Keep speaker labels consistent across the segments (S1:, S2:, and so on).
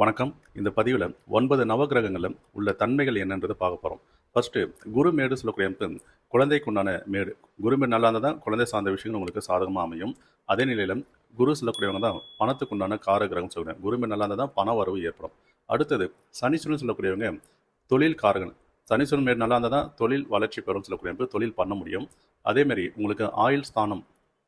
S1: வணக்கம். இந்த பதிவில் ஒன்பது நவகிரகங்களில் உள்ள தன்மைகள் என்னன்றது பார்க்க போகிறோம் ஃபர்ஸ்ட்டு குரு மேடு சொல்லக்கூடிய அமைப்பு குழந்தைக்கு உண்டான மேடு. குரு மேடு நல்லா இருந்தால் தான் குழந்தை சார்ந்த விஷயங்கள் உங்களுக்கு சாதகமாக அமையும். அதே நிலையில் குரு சொல்லக்கூடியவங்க தான் பணத்துக்கு உண்டான காரகிரகம் சொல்லுவேன் குரு மேடு நல்லா இருந்தால் தான் பண வரவு ஏற்படும். அடுத்தது சனீஸ்வரன் சொல்லக்கூடியவங்க தொழில் காரகன். சனீஸ்வரன் மேடு நல்லா இருந்தால் தான் தொழில் வளர்ச்சி பெறும் சொல்லக்கூடிய அமைப்பு தொழில் பண்ண முடியும். அதேமாரி உங்களுக்கு ஆயுள் ஸ்தானம்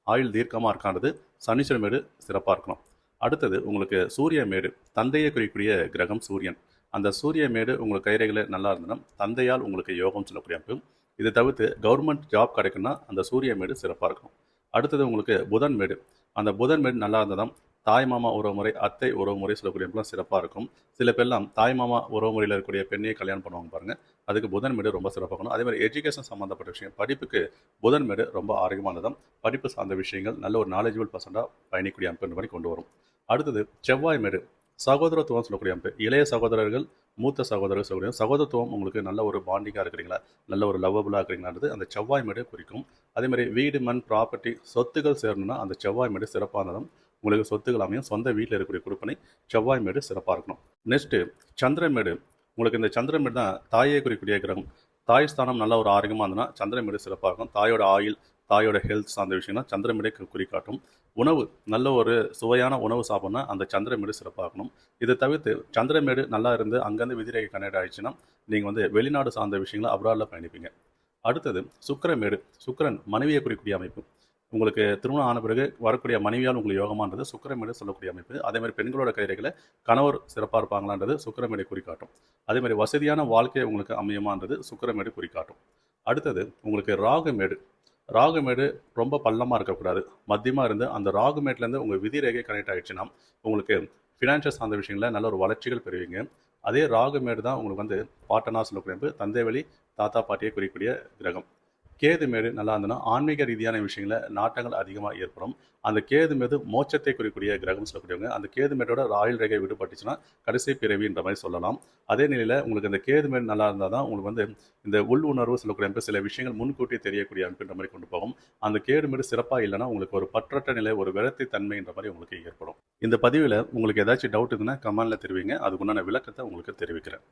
S1: ஆயுள் தீர்க்கமாக இருக்கான்றது சனீஸ்வரன் மேடு சிறப்பாக இருக்கணும். அடுத்தது உங்களுக்கு சூரிய மேடு தந்தையை குறிக்கக்கூடிய கிரகம் சூரியன். அந்த சூரிய மேடு உங்களுக்கு கைரைகளை நல்லா இருந்ததுன்னா தந்தையால் உங்களுக்கு யோகம் சொல்லக்கூடிய அமைப்பு. இதை தவிர்த்து கவர்மெண்ட் ஜாப் கிடைக்குன்னா அந்த சூரிய மேடு சிறப்பாக இருக்கும். அடுத்தது உங்களுக்கு புதன் மேடு. அந்த புதன் மேடு நல்லா இருந்ததும் தாய் மாமா உறவுமுறை அத்தை உறவுமுறை சொல்லக்கூடிய அமைப்புலாம் சிறப்பாக இருக்கும். சில பேர்லாம் தாய் மாமா உறவுமுறையில் இருக்கக்கூடிய பெண்ணையை கல்யாணம் பண்ணுவாங்க பாருங்கள் அதுக்கு புதன் மேடு ரொம்ப சிறப்பாக இருக்கணும். அதே மாதிரி எஜுகேஷன் சம்மந்தப்பட்ட விஷயம் படிப்புக்கு புதன் மேடு ரொம்ப ஆரோக்கியமானதும் படிப்பு சார்ந்த விஷயங்கள் நல்ல ஒரு நாலேஜபிள் பர்சண்டாக பயணிக்கூடிய அமைப்பு மாதிரி கொண்டு வரும். அடுத்தது செவ்வாய் மேடு சகோதரத்துவம் சொல்லக்கூடிய அமைப்பு. இளைய சகோதரர்கள் மூத்த சகோதரர்கள் சொல்லக்கூடிய சகோதரத்துவம் உங்களுக்கு நல்ல ஒரு பாண்டிங்காக இருக்கிறீங்களா? நல்ல ஒரு லவ்வபுளாக இருக்கிறீங்களான்றது அந்த செவ்வாய் மேடு குறிக்கும் அதேமாதிரி வீடு மண் ப்ராப்பர்ட்டி சொத்துக்கள் சேரணும்னா அந்த செவ்வாய் மேடு சிறப்பானதும். உங்களுக்கு சொத்துக்கள் அமையும். சொந்த வீட்டில் இருக்கக்கூடிய கொடுப்பனை செவ்வாய் மேடு சிறப்பாக இருக்கணும். நெக்ஸ்ட்டு சந்திரமேடு உங்களுக்கு இந்த சந்திரமேடு தான் தாயை குறிக்கக்கூடிய கிரகம். தாய் ஸ்தானம் நல்ல ஒரு ஆரோக்கியமாக இருந்ததுன்னா சந்திரமேடு சிறப்பாக இருக்கும். தாயோட ஆயில் தாயோட ஹெல்த் சார்ந்த விஷயம்னா சந்திரமேடை குறிக்காட்டும் உணவு நல்ல ஒரு சுவையான உணவு சாப்பிட்னா அந்த சந்திரமேடு சிறப்பாகணும் இதை தவிர்த்து சந்திரமேடு நல்லா இருந்து அங்கேருந்து விதிரேகை கனெக்ட் ஆயிடுச்சுன்னா நீங்கள் வந்து வெளிநாடு சார்ந்த விஷயங்களை அப்ராடில் பயணிப்பீங்க. அடுத்தது சுக்கரமேடு சுக்கிரன் மனைவியை குறிக்கக்கூடிய அமைப்பு உங்களுக்கு திருமணம் ஆன பிறகு வரக்கூடிய மனைவியால் உங்களுக்கு யோகமானது சுக்கரமேடு சொல்லக்கூடிய அமைப்பு. அதே மாதிரி பெண்களோட கைரைகளை கணவர் சிறப்பாக இருப்பாங்களான்றது சுக்கரமேடை குறிக்காட்டும் அதே மாதிரி வசதியான வாழ்க்கை உங்களுக்கு அமையுமான்றது சுக்கரமேடு குறிக்காட்டும் அடுத்தது உங்களுக்கு ராகுமேடு. ராகுமேடு ரொம்ப பள்ளமாக இருக்கக்கூடாது. மத்தியமாக இருந்து அந்த ராகுமேட்லேருந்து உங்கள் விதி ரேகை கனெக்ட் ஆகிடுச்சுன்னா உங்களுக்கு ஃபினான்ஷியல் சார்ந்த விஷயங்களில் நல்ல ஒரு வளர்ச்சிகள் பெறுவீங்க. அதே ராகுமேடு தான் உங்களுக்கு வந்து பாட்டனா சொல்லக்கூடிய தந்தை வழி தாத்தா பாட்டியை குறிக்கக்கூடிய கிரகம். கேது மேடு நல்லா இருந்ததுன்னா ஆன்மீக ரீதியான விஷயங்களில் நாட்டங்கள் அதிகமாக ஏற்படும். அந்த கேது மேது மோச்சத்தை குறிக்கக்கூடிய கிரகம் சொல்லக்கூடியவங்க அந்த கேது மேடோட ராயல் ரேகை விடுபட்டுச்சுன்னா கடைசி பிறவின்ற மாதிரி சொல்லலாம். அதே நிலையில் உங்களுக்கு அந்த கேது மேடு நல்லா இருந்தால் தான் உங்களுக்கு வந்து இந்த உள் உணர்வு சொல்லக்கூடிய அமைப்பு சில விஷயங்கள் முன்கூட்டி தெரியக்கூடிய அமைப்புன்ற மாதிரி கொண்டு போகும். அந்த கேடு மேடு சிறப்பாக இல்லைன்னா உங்களுக்கு ஒரு பற்றற்ற நிலை ஒரு விரத்தை தன்மைன்ற மாதிரி உங்களுக்கு ஏற்படும். இந்த பதிவில் உங்களுக்கு ஏதாச்சும் டவுட் இருந்தால் கமெண்டில் தெரிவிங்க. அதுக்குண்டான விளக்கத்தை உங்களுக்கு தெரிவிக்கிறேன்.